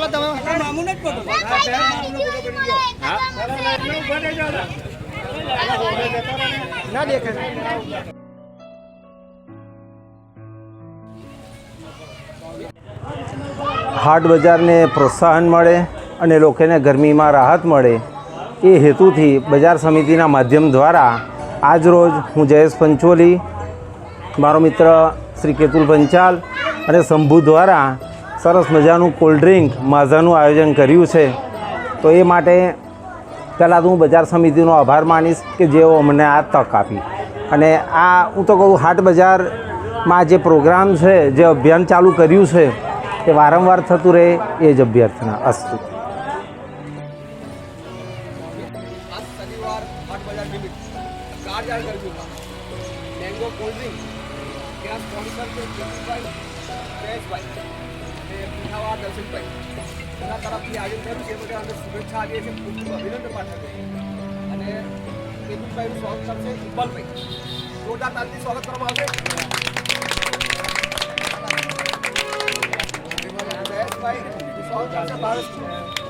ચાલો તમે. મામુને જ પડો ના દેખે હાટ બજારને પ્રોત્સાહન મળે અને લોકોને ગરમીમાં રાહત મળે એ હેતુથી બજાર સમિતિના માધ્યમ દ્વારા આજરોજ હું જયેશ પંચોલી, મારો મિત્ર શ્રી કેતુલ પંચાલ અને શંભુ દ્વારા સરસ મજાનું કોલ્ડ ડ્રિંક માઝાનું આયોજન કર્યું છે. તો એ માટે પહેલાં તો હું બજાર સમિતિનો આભાર માનીશ કે જેઓ અમને આ તક આપી. અને આ હું તો કહું હાટ બજારમાં જે પ્રોગ્રામ છે, જે અભિયાન ચાલુ કર્યું છે, એ વારંવાર થતું રહે એ જ અભ્યર્થના. અસ્તુ. મેંગો કોલ્ડ અને એના તરફથી આયોજન છે એ બધા અને કેતુલભાઈનું સ્વાગત કરશે ઇકબાલભાઈ જોરદાર તાલથી સ્વાગત કરવામાં આવશે જયેશભાઈ સ્વાગત કરશે ભારત